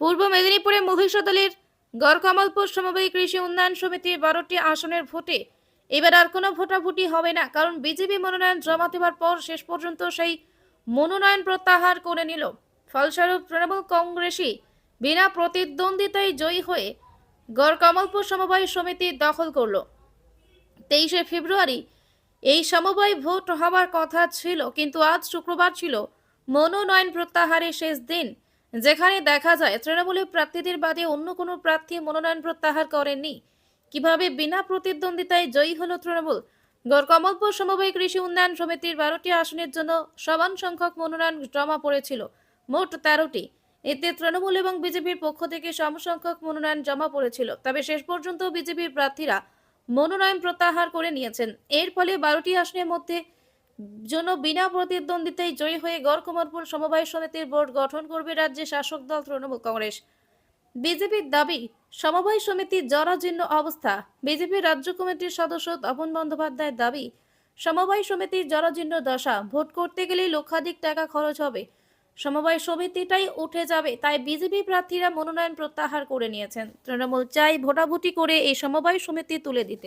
পূর্ব মেদিনীপুরে মহিষা দলের গড়কমলপুর সমবায়ী কৃষি উন্নয়ন সমিতির বারোটি আসনের ভোটে এবার আর কোনো ভোটাভুটি হবে না, কারণ বিজেপি মনোনয়ন জমা দেওয়ার পর শেষ পর্যন্ত সেই মনোনয়ন প্রত্যাহার করে নিল। ফলস্বরূপ তৃণমূল কংগ্রেসই বিনা প্রতিদ্বন্দ্বিতায় জয়ী হয়ে গড়কমলপুর সমবায় সমিতি দখল করল। তেইশে ফেব্রুয়ারি এই সমবায় ভোট হওয়ার কথা ছিল, কিন্তু আজ শুক্রবার ছিল মনোনয়ন প্রত্যাহারের শেষ দিন। যেখানে দেখা যায় তৃণমূলের প্রার্থীদের বাদে অন্য কোনো প্রার্থী মনোনয়ন প্রত্যাহার করেননি। কীভাবে বিনা প্রতিদ্বন্দ্বিতায় জয়ী হলো তৃণমূল? গড় কমলপুর সমবায় কৃষি উন্নয়ন সমিতির বারোটি আসনের জন্য সমান সংখ্যক মনোনয়ন জমা পড়েছিল, মোট তেরোটি। এতে তৃণমূল এবং বিজেপির পক্ষ থেকে সমসংখ্যক মনোনয়ন জমা পড়েছিল। তবে শেষ পর্যন্ত বিজেপির প্রার্থীরা মনোনয়ন প্রত্যাহার করে নিয়েছেন। এর ফলে বারোটি আসনের মধ্যে জন্য বিনা প্রতিদ্বন্দ্বিতায় জয়ী হয়ে গড়কুমারপুর সমবায় সমিতির বোর্ড গঠন করবে রাজ্যে শাসক দল তৃণমূল কংগ্রেস। বিজেপির দাবি, সমবায় সমিতির জরাজীর্ণ অবস্থা। বিজেপির রাজ্য কমিটির সদস্য তপন বন্দ্যোপাধ্যায়ের দাবি, সমবায় সমিতির জরাজীর্ণ দশা, ভোট করতে গেলেই লক্ষাধিক টাকা খরচ হবে। সমবায় সমিতিটাই উঠে যাবে, তাই বিজেপি প্রার্থীরা মনোনয়ন প্রত্যাহার করে নিয়েছেন। তৃণমূল চাই ভোটাভুটি করে এই সমবায় সমিতি তুলে দিতে।